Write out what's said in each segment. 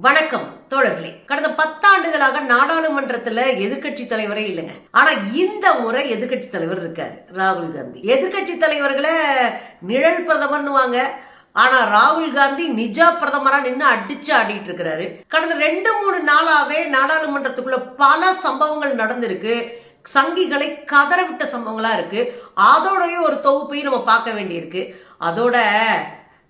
வணக்கம் தோழர்களே. கடந்த பத்தாண்டுகளாக நாடாளுமன்றத்துல எதிர்க்கட்சி தலைவரே இல்லைங்க. ஆனா இந்த முறை எதிர்க்கட்சி தலைவர் இருக்காரு ராகுல் காந்தி. எதிர்க்கட்சி தலைவர்களை நிழல் பிரதமர்னுவாங்க ஆனா ராகுல் காந்தி நிஜா பிரதமரா நின்று அடிச்சு ஆடிட்டு இருக்கிறாரு. கடந்த ரெண்டு மூணு நாளாவே நாடாளுமன்றத்துக்குள்ள பல சம்பவங்கள் நடந்திருக்கு. சங்கிகளை கதற விட்ட சம்பவங்களா இருக்கு. அதோடய ஒரு தொகுப்பையும் நம்ம பார்க்க வேண்டியிருக்கு. அதோட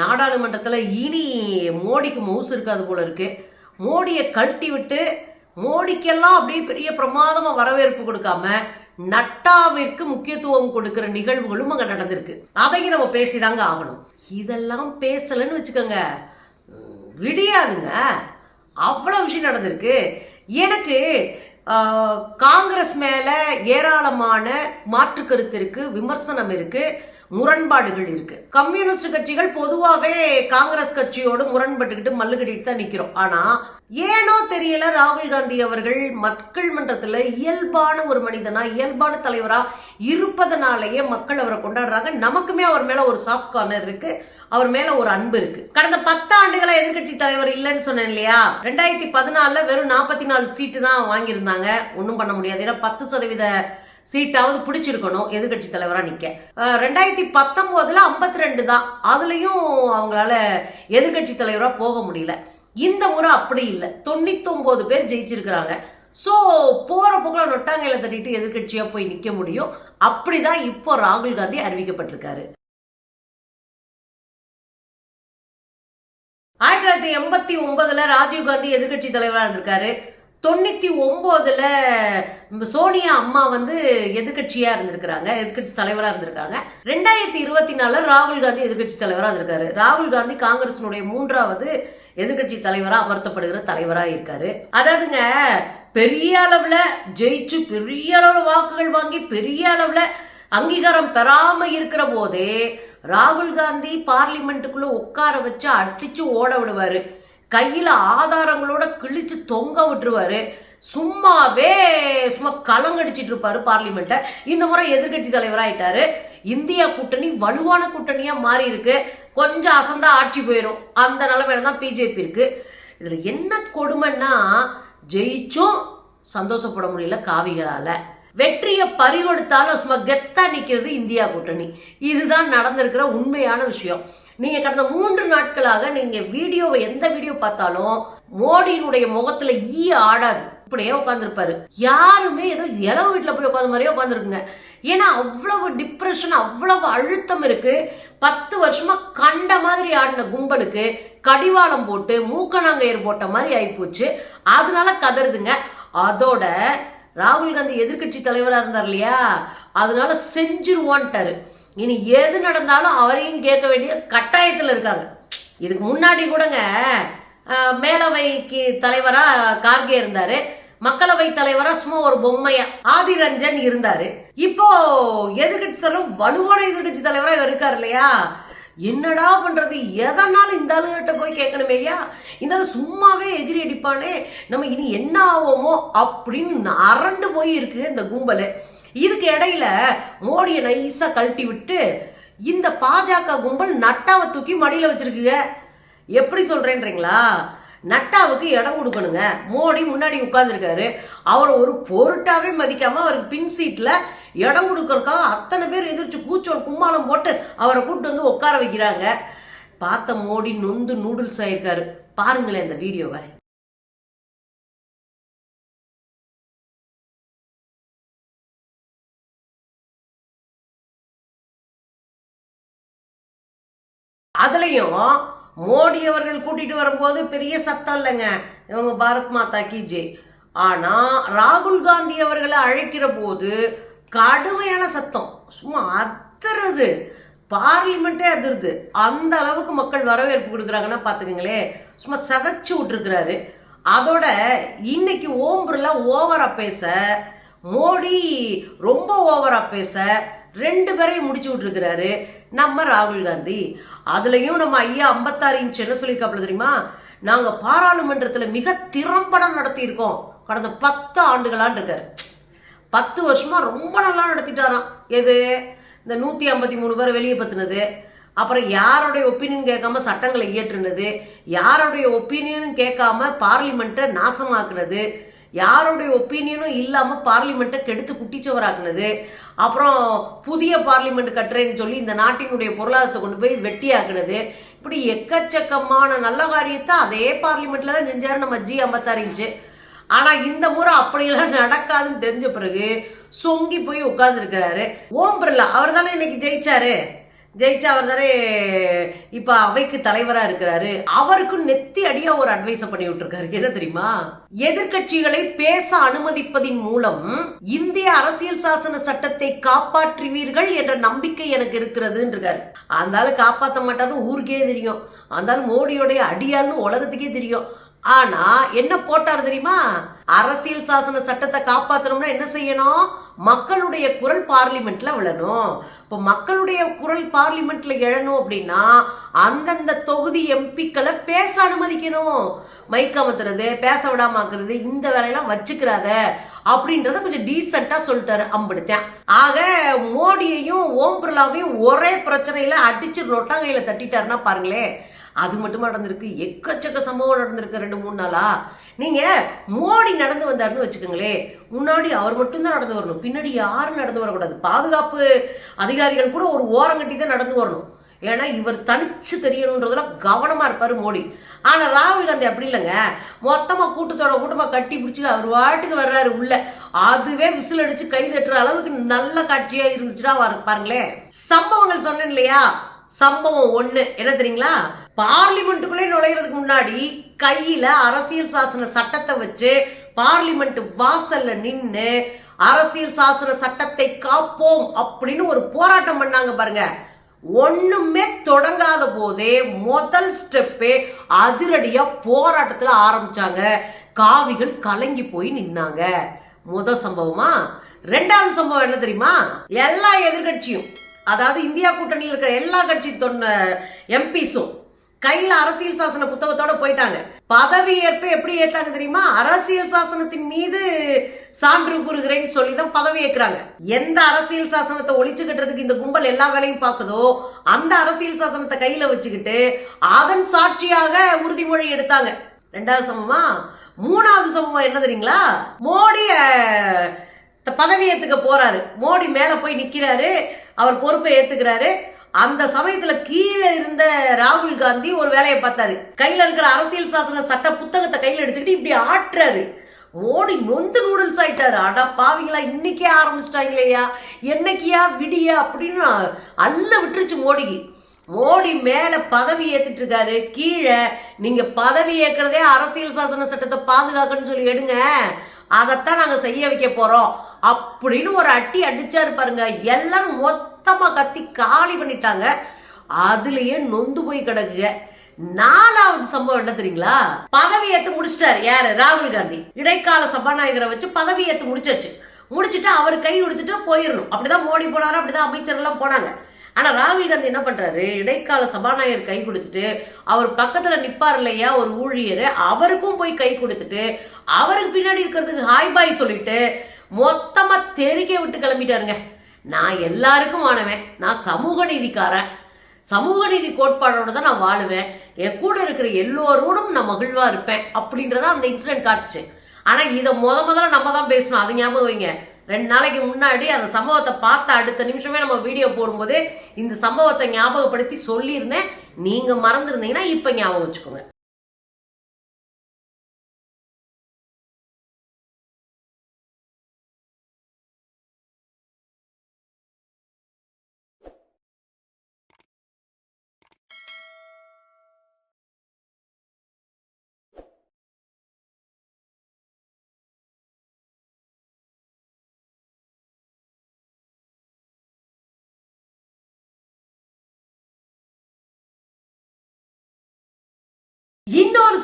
நாடாளுமன்றத்தில் இனி மோடிக்கு மவுசு இருக்காது போல இருக்கு. மோடியை கழட்டி விட்டு மோடிக்கெல்லாம் அப்படியே பெரிய பிரமாதமாக வரவேற்பு கொடுக்காம நட்டாவிற்கு முக்கியத்துவம் கொடுக்கிற நிகழ்வுகளும் அங்கே நடந்திருக்கு. அதையும் நம்ம பேசிதாங்க ஆகணும். இதெல்லாம் பேசலைன்னு வச்சுக்கோங்க. விடியாதுங்க. அவ்வளோ விஷயம் நடந்திருக்கு. எனக்கு காங்கிரஸ் மேலே ஏராளமான மாற்று கருத்து இருக்கு விமர்சனம் இருக்குது முரண்பாடுகள் இருக்கு. கம்யூனிஸ்ட் கட்சிகள் பொதுவாகவே காங்கிரஸ் கட்சியோடு முரண்பட்டுக்கிட்டு மல்லு கட்டிட்டு தான் நிக்கிறோம். ஆனா ஏனோ தெரியல ராகுல் காந்தி அவர்கள் மக்கள் மன்றத்துல இயல்பான ஒரு மனிதனா இயல்பான தலைவரா இருப்பதனாலேயே மக்கள் அவரை கொண்டாடுறாங்க. நமக்குமே அவர் மேல ஒரு சாஃப்ட் கார்னர் இருக்கு. அவர் மேல ஒரு அன்பு இருக்கு. கடந்த பத்து ஆண்டுகளை எதிர்கட்சி தலைவர் இல்லைன்னு சொன்னேன் இல்லையா? ரெண்டாயிரத்தி பதினாலுல வெறும் நாற்பத்தி நாலு சீட்டு தான் வாங்கியிருந்தாங்க. ஒன்றும் பண்ண முடியாது. ஏன்னா பத்து சதவீத சீட்டாவது பிடிச்சிருக்கணும் எதிர்க்கட்சி தலைவராக நிற்க ரெண்டாயிரத்தி பத்தொம்போதில் ஐம்பத்தி ரெண்டு தான். அதுலேயும் அவங்களால எதிர்க்கட்சி தலைவராக போக முடியல. இந்த முறை அப்படி இல்லை. தொண்ணூத்தொம்பது பேர் ஜெயிச்சிருக்கிறாங்க. ஸோ போகிற போக்கில் நொட்டாங்கையில் தட்டிட்டு எதிர்க்கட்சியாக போய் நிற்க முடியும். அப்படிதான் இப்போ ராகுல் காந்தி அறிவிக்கப்பட்டிருக்காரு. ஆயிரத்தி தொள்ளாயிரத்தி எண்பத்தி ஒன்பதுல ராஜீவ் காந்தி எதிர்க்கட்சி தலைவராக இருந்திருக்காரு. தொண்ணூத்தி ஒன்பதுல சோனியா அம்மா வந்து எதிர்க்கட்சியா இருந்திருக்கிறாங்க எதிர்க்கட்சி தலைவரா இருந்திருக்காங்க. ரெண்டாயிரத்தி இருபத்தி நாலில் ராகுல் காந்தி எதிர்கட்சி தலைவரா இருந்திருக்காரு. ராகுல் காந்தி காங்கிரசினுடைய மூன்றாவது எதிர்க்கட்சி தலைவரா அமர்த்தப்படுகிற தலைவரா இருக்காரு. அதாவதுங்க பெரிய அளவுல ஜெயிச்சு பெரிய அளவுல வாக்குகள் வாங்கி பெரிய அளவுல அங்கீகாரம் பெறாம இருக்கிற போதே ராகுல் காந்தி பார்லிமெண்ட்டுக்குள்ள உட்கார வச்சு அடிச்சு ஓட விடுவாரு. கையில் ஆதாரங்களோட கிழிச்சு தொங்க விட்டுருவாரு. சும்மாவே சும்மா கலங்கடிச்சிட்டு இருப்பாரு பார்லிமெண்ட்டை இந்த முறை எதிர்கட்சி தலைவராயிட்டாரு. இந்தியா கூட்டணி வலுவான கூட்டணியாக மாறி இருக்கு கொஞ்சம் அசந்தா ஆட்சி போயிடும் அந்த நிலைமையில தான் பிஜேபி இருக்கு. இதில் என்ன கொடுமைன்னா ஜெயிச்சும் சந்தோஷப்பட முடியல காவிகளால். வெற்றியை பறிகொடுத்தாலும் சும்மா கெத்தா நிற்கிறது இந்தியா கூட்டணி. இதுதான் நடந்திருக்கிற உண்மையான விஷயம். நீங்க கடந்த மூன்று நாட்களாக நீங்க வீடியோவை எந்த வீடியோ பார்த்தாலும் மோடியினுடைய முகத்துல ஈ ஆடாது. இப்படியே உட்காந்துருப்பாரு யாருமே ஏதோ இளவு வீட்டில் போய் உட்காந்த மாதிரியே உட்காந்துருக்குங்க ஏன்னா அவ்வளவு டிப்ரெஷன் அவ்வளவு அழுத்தம் இருக்கு. பத்து வருஷமா கண்ட மாதிரி ஆடின கும்பலுக்கு கடிவாளம் போட்டு மூக்கணாங்கயிறு போட்ட மாதிரி ஆயிப்போச்சு. அதனால கதறுதுங்க. அதோட ராகுல் காந்தி எதிர்க்கட்சி தலைவராக இருந்தார் இல்லையா? அதனால செஞ்சிருவான்ட்டாரு. இனி எது நடந்தாலும் அவரையும் கேட்க வேண்டிய கட்டாயத்தில் இருக்காங்க. இதுக்கு முன்னாடி கூடங்க மேலவைக்கு தலைவரா கார்கே இருந்தாரு. மக்களவை தலைவரா சும்மா ஒரு பொம்மையா ஆதிரஞ்சன் இருந்தாரு. இப்போ எதிர்கட்சி தலைவர் வலுவான எதிர்கட்சி தலைவரா இவர் இருக்காரு இல்லையா? என்னடா பண்றது? எதனாலும் இந்த ஆளுகிட்ட போய் கேட்கணுமே ஐயா இந்த சும்மாவே எகிரி அடிப்பானே. நம்ம இனி என்ன ஆவோமோ அப்படின்னு அரண்டு போய் இருக்கு இந்த கும்பல். இதுக்கு இடையில மோடியை நைஸா கழட்டி விட்டு இந்த பாஜக கும்பல் நட்டாவை தூக்கி மடியில வச்சிருக்குங்க. எப்படி சொல்றேன்றீங்களா? நட்டாவுக்கு இடம் கொடுக்கணுங்க. மோடி முன்னாடி உட்கார்ந்துருக்காரு. அவரை ஒரு பொருட்டாவே மதிக்காம அவருக்கு பின் சீட்ல இடம் கொடுக்கறதுக்காக அத்தனை பேர் எதிர்த்து கூச்சோல் கும்மாளம் போட்டு அவரை கூப்பிட்டு வந்து உட்கார வைக்கிறாங்க. பார்த்த மோடி நொந்து நூடுல்ஸ் ஆயிருக்காரு. பாருங்களேன் இந்த வீடியோவை. மோடி அவர்கள் கூட்டிகிட்டு வரும்போது பெரிய சத்தம் இல்லைங்க. இவங்க பாரத் மாதா கி ஜே. ஆனால் ராகுல் காந்தி அவர்களை அழைக்கிற போது கடுமையான சத்தம். சும்மா அதிருது பார்லிமெண்ட்டே அதிருது. அந்த அளவுக்கு மக்கள் வரவேற்பு கொடுக்குறாங்கன்னா பார்த்துக்கங்களே. சும்மா சதைச்சு விட்டுருக்கிறாரு. அதோட இன்னைக்கு ஓம் பிர்லா ஓவரா பேச மோடி ரொம்ப ஓவராக பேச ரெண்டு பேரையும் முடிச்சு விட்டுருக்கிறாரு. நம்ம ராகுல் காந்தி. அதுலேயும் நம்ம ஐயா ஐம்பத்தாறு இன்ச் என்ன சொல்லியிருக்காப்புல தெரியுமா? நாங்கள் பாராளுமன்றத்தில் மிக திறம்பட நடத்தியிருக்கோம். கடந்த பத்து ஆண்டுகளான் இருக்கார். பத்து வருஷமாக ரொம்ப நல்லா நடத்திட்டாராம். எது? இந்த நூற்றி ஐம்பத்தி மூணு பேர் வெளியே பற்றினது அப்புறம் யாருடைய ஒப்பீனியன் கேட்காம சட்டங்களை இயற்றுனது? யாருடைய ஒப்பீனியனும் கேட்காம பார்லிமெண்ட்டை நாசமாக்குனது? யாருடைய ஒப்பீனியனும் இல்லாமல் பார்லிமெண்ட்டை கெடுத்து குட்டிச்சவராக்குனது. அப்புறம் புதிய பார்லிமெண்ட் கட்டுறேன்னு சொல்லி இந்த நாட்டினுடைய பொருளாதாரத்தை கொண்டு போய் வெட்டியாக்குனது. இப்படி எக்கச்சக்கமான நல்ல காரியத்தை அதே பார்லிமெண்ட்டில் தான் செஞ்சார் நம்ம ஜி. அம்பத்தாரிஞ்சு ஆனால் இந்த முறை அப்படியெல்லாம் நடக்காதுன்னு தெரிஞ்ச பிறகு சொங்கி போய் உட்கார்ந்துருக்கிறாரு. ஓம் பிர்லா அவர் தானே இன்னைக்கு ஜெயிச்சாரு? ஜெயிச்சா அவர் தானே இப்போ அவைக்கு தலைவராக இருக்கிறாரு. அவருக்கும் நெத்தி அடியாக ஒரு அட்வைஸை பண்ணி விட்டுருக்காரு. என்ன தெரியுமா? எதிர்க்கட்சிகளை பேச அனுமதிப்பதின் மூலம் இந்திய அரசியல் சாசன சட்டத்தை காப்பாற்றுவீர்கள் என்ற நம்பிக்கை எனக்கு இருக்கிறதுன்னு இருக்காரு அந்த காப்பாற்ற மாட்டார்னு ஊருக்கே தெரியும். அந்தாலும் மோடியோடைய அடியால்னு உலகத்துக்கே தெரியும். ஆனா என்ன போட்டார் தெரியுமா? அரசியல் சாசன சட்டத்தை காப்பாத்தணும்னா என்ன செய்யணும்? மக்களுடைய குரல் பார்லிமெண்ட்ல விழணும். இப்போ மக்களுடைய குரல் பார்லிமெண்ட்ல எழணும் அப்படின்னா அந்தந்த தொகுதி எம்பிக்களை பேச அனுமதிக்கணும். மைக் அமர்த்துறது பேச விடாமாக்குறது இந்த வேலையெல்லாம் வச்சுக்கிறாத அப்படின்றத கொஞ்சம் டீசெண்டா சொல்லிட்டாரு அம்பிடுத்தேன் ஆக மோடியையும் ஓம் பிர்லாவையும் ஒரே பிரச்சனையில அடிச்சு ரொட்டாங்கையில தட்டிட்டாருன்னா பாருங்களேன். அது மட்டும் நடந்திருக்கு? எக்கச்சக்க சம்பவம் நடந்திருக்கு ரெண்டு மூணு நாளா? நீங்க மோடி நடந்து வந்தாருன்னு வச்சுக்கோங்களேன். முன்னாடி அவர் மட்டும்தான் நடந்து வரணும். பின்னாடி யாரும் நடந்து வரக்கூடாது. பாதுகாப்பு அதிகாரிகள் கூட ஒரு ஓரம் கட்டி தான் நடந்து வரணும். ஏன்னா இவர் தனிச்சு தெரியணுன்றதுல கவனமாக இருப்பார் மோடி. ஆனால் ராகுல் காந்தி அப்படி இல்லைங்க. மொத்தமாக கூட்டத்தோட கூட்டமாக கட்டி பிடிச்சி அவர் வாட்டுக்கு வர்றாரு உள்ள. அதுவே விசில் அடிச்சு கை தட்டுற அளவுக்கு நல்ல காட்சியாக இருந்துச்சுன்னா பாருங்களேன். சம்பவங்கள் சொன்னேன் இல்லையா? சம்பவம் ஒன்று என்ன தெரியுங்களா? பார்லிமெண்ட்டுக்குள்ளே நுழையிறதுக்கு முன்னாடி கையில் அரசியல் சாசன சட்டத்தை வச்சு பார்லிமெண்ட் வாசல்ல நின்று அரசியல் சாசன சட்டத்தை காப்போம் அப்படின்னு ஒரு போராட்டம் பண்ணாங்க பாருங்க. ஒண்ணுமே தொடங்காத போதே முதல் ஸ்டெப்பே அதிரடியா போராட்டத்துல ஆரம்பிச்சாங்க. காவிகள் கலங்கி போய் நின்னாங்க. முத சம்பவமா? ரெண்டாவது சம்பவம் என்ன தெரியுமா? எல்லா எதிர்கட்சியும் அதாவது இந்தியா கூட்டணியில் இருக்கிற எல்லா கட்சி தொன்ன எம்பிஸும் கையில் அரசியல் சாசன புத்தகத்தோட போயிட்டாங்க. பதவி ஏற்ப எப்படி ஏத்தாங்க தெரியுமா? அரசியல் சாசனத்தின் மீது சான்று கூறுகிறேன்னு சொல்லி தான் பதவி ஏற்கிறாங்க. எந்த அரசியல் சாசனத்தை ஒழிச்சு கட்டுறதுக்கு இந்த கும்பல் எல்லா வேலையும் பார்க்குதோ அந்த அரசியல் சாசனத்தை கையில வச்சுக்கிட்டு அதன் சாட்சியாக உறுதிமொழி எடுத்தாங்க. ரெண்டாவது சமமா? மூணாவது சமமா என்ன தெரியுங்களா? மோடிய பதவி ஏத்துக்க போறாரு. மோடி மேல போய் நிக்கிறாரு. அவர் பொறுப்பை ஏத்துக்கிறாரு. அந்த சமயத்துல கீழே இருந்த ராகுல் காந்தி ஒரு வேலையை பார்த்தாரு. கையில இருக்கிற அரசியல் சாசன சட்ட புத்தகத்தை கையில எடுத்துக்கிட்டு இப்படி ஆட்டுறாரு. மோடி நொந்து நூடுல்ஸ் ஆயிட்டாரு. அடா பாவிங்களா இன்னைக்கே ஆரம்பிச்சிட்டாங்களேயா? என்னைக்கியா விடியா? அப்படின்னு அல்ல விட்டுருச்சு மோடிக்கு. மோடி மேல பதவி ஏத்துட்டு இருக்காரு. கீழே நீங்க பதவி ஏற்கிறதே அரசியல் சாசன சட்டத்தை பாதுகாக்கணும்னு சொல்லி எடுங்க. அதைத்தான் நாங்க செய்ய வைக்க போறோம். அப்படின்னு ஒரு அட்டி அடிச்சாரு பாருங்க. எல்லாரும் மொத்தமாக கத்தி காலி பண்ணிட்டாங்க. அதுலயே நொந்து போய் கிடக்குங்க. நாலாவது சம்பவம் என்ன தெரியுங்களா? பதவி ஏத்து முடிச்சிட்டாரு. யாரு? ராகுல் காந்தி. இடைக்கால சபாநாயகரை வச்சு பதவி ஏத்து முடிச்சாச்சு. முடிச்சுட்டு அவர் கை கொடுத்துட்டு போயிடணும் அப்படிதான் மோடி போனாரு அப்படிதான் அமைச்சர்லாம் போனாங்க. ஆனா ராகுல் காந்தி என்ன பண்றாரு? இடைக்கால சபாநாயகர் கை கொடுத்துட்டு அவர் பக்கத்துல நிப்பார் இல்லையா ஒரு ஊழியர் அவருக்கும் போய் கை கொடுத்துட்டு அவருக்கு பின்னாடி இருக்கிறதுக்கு ஹாய் பாய் சொல்லிட்டு மொத்தமா தெருக்கே விட்டு கிளம்பிட்டாருங்க. நான் எல்லாருக்கும் ஆனவன். நான் சமூக நீதிக்காரன். சமூக நீதி கோட்பாடோட தான் நான் வாழுவேன். என் கூட இருக்கிற எல்லோரோடும் நான் மகிழ்வா இருப்பேன் அப்படின்றத அந்த இன்சிடென்ட் காட்டுச்சு. ஆனா இதை முத முதல்ல நம்ம தான் பேசணும். அது ஞாபகம் வைங்க. ரெண்டு நாளைக்கு முன்னாடி அந்த சம்பவத்தை பார்த்த அடுத்த நிமிஷமே நம்ம வீடியோ போடும்போது இந்த சம்பவத்தை ஞாபகப்படுத்தி சொல்லியிருந்தேன். நீங்க மறந்துருந்தீங்கன்னா இப்ப ஞாபகம் வச்சுக்கோங்க.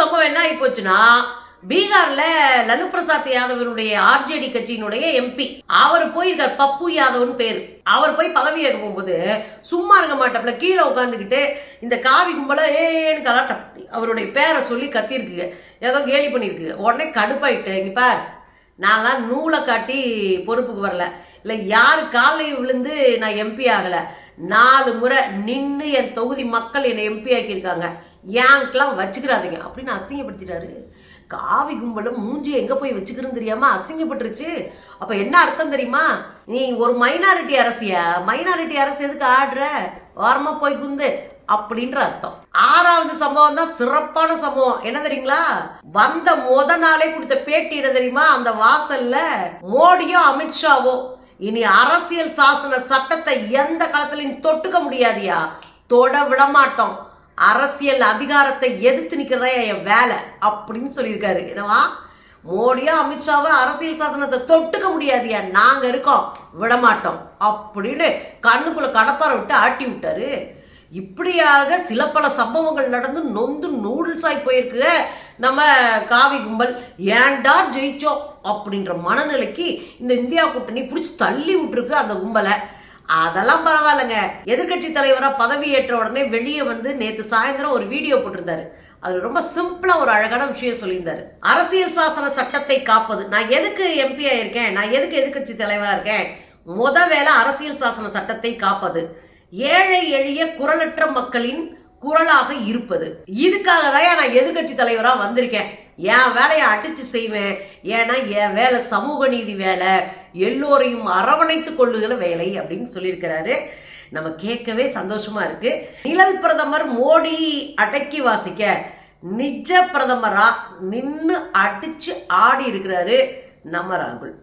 சம்பவம் என்ன ஆகி போச்சுன்னா பீகார்ல லலு பிரசாத் யாதவனுடைய ஆர்ஜேடி கட்சியினுடைய எம்பி. அவர் போயிருக்கார் பப்பு யாதவ்னு பேரு. அவர் போய் பதவி ஏற்க போகும்போது சும்மா இருக்க மாட்டாப்ல கீழே உட்காந்துக்கிட்டு இந்த காவி கும்பல ஏன்னு கலாட்டம். அவருடைய பேரை சொல்லி கத்திருக்குங்க ஏதோ கேலி பண்ணிருக்கு உடனே கடுப்பாயிட்டு இங்க பார் நான்லாம் நூலை காட்டி பொறுப்புக்கு வரல. இல்லை யார் காலையும் விழுந்து நான் எம்பி ஆகலை. நாலு முறை நின்று என் தொகுதி மக்கள் என்னை எம்பி ஆக்கியிருக்காங்க. ஏங்கெலாம் வச்சுக்கிறாதீங்க. அப்படின்னு அசிங்கப்படுத்திட்டாரு. காவி கும்பலும் மூஞ்சி எங்கே போய் வச்சுக்கிறேன்னு தெரியாமல் அசிங்கப்பட்டுருச்சு. அப்போ என்ன அர்த்தம் தெரியுமா? நீ ஒரு மைனாரிட்டி அரசியா மைனாரிட்டி அரசு எதுக்கு ஆடுற? ஓரமாக போய் குந்து அப்படின்ற அர்த்தம். ஆறாவது சம்பவம் தான் சிறப்பான சம்பவம். என்ன தெரியுங்களா? வந்த முத நாளே கொடுத்த பேட்டி என்ன தெரியுமா? அந்த வாசல்ல மோடியோ அமித்ஷாவோ இனி அரசியல் சாசன சட்டத்தை எந்த காலத்திலையும் தொட்டுக்க முடியாதியா? தொட விடமாட்டோம். அரசியல் அதிகாரத்தை எதிர்த்து நிற்கிறதா என் வேலை? அப்படின்னு சொல்லியிருக்காரு. என்னவா? மோடியா அமித்ஷாவை அரசியல் சாசனத்தை தொட்டுக்க முடியாதியா? நாங்கள் இருக்கோம். விடமாட்டோம். அப்படின்னு கண்ணுக்குள்ள கடப்பாரை விட்டு ஆட்டி விட்டாரு. இப்படியாக சில பல சம்பவங்கள் நடந்து நொந்து நூடுல்ஸ் ஆகி போயிருக்கு. நம்ம காவி கும்பல் ஏன்டா ஜெயிச்சோம் அப்படின்ற மனநிலைக்கு இந்த இந்தியா கூட்டணி பிடிச்சி தள்ளி விட்டுருக்கு அந்த கும்பலை. அதெல்லாம் பரவாயில்லைங்க. எதிர்க்கட்சி தலைவராக பதவி ஏற்ற உடனே வெளியே வந்து நேற்று சாயந்தரம் ஒரு வீடியோ போட்டிருந்தாரு. அது ரொம்ப சிம்பிளாக ஒரு அழகான விஷயம் சொல்லியிருந்தாரு. அரசியல் சாசன சட்டத்தை காப்பது. நான் எதுக்கு எம்பி ஆயிருக்கேன் நான் எதுக்கு எதிர்க்கட்சி தலைவராக இருக்கேன்? முத வேலை அரசியல் சாசன சட்டத்தை காப்பது. ஏழை எளிய குரலற்ற மக்களின் குரலாக இருப்பது. இதுக்காக தான் நான் எதிர்க்கட்சி தலைவராக வந்திருக்கேன். என் வேலையை அடிச்சு செய்வேன். ஏன்னா என் வேலை சமூக நீதி வேலை. எல்லோரையும் அரவணைத்து கொள்ளுகிற வேலை அப்படின்னு சொல்லியிருக்கிறாரு. நம்ம கேட்கவே சந்தோஷமா இருக்கு. நிழல் பிரதமர் மோடி அடக்கி வாசிக்க நிஜ பிரதமரா நின்று அடிச்சு ஆடி இருக்கிறாரு நம்ம ராகுல்.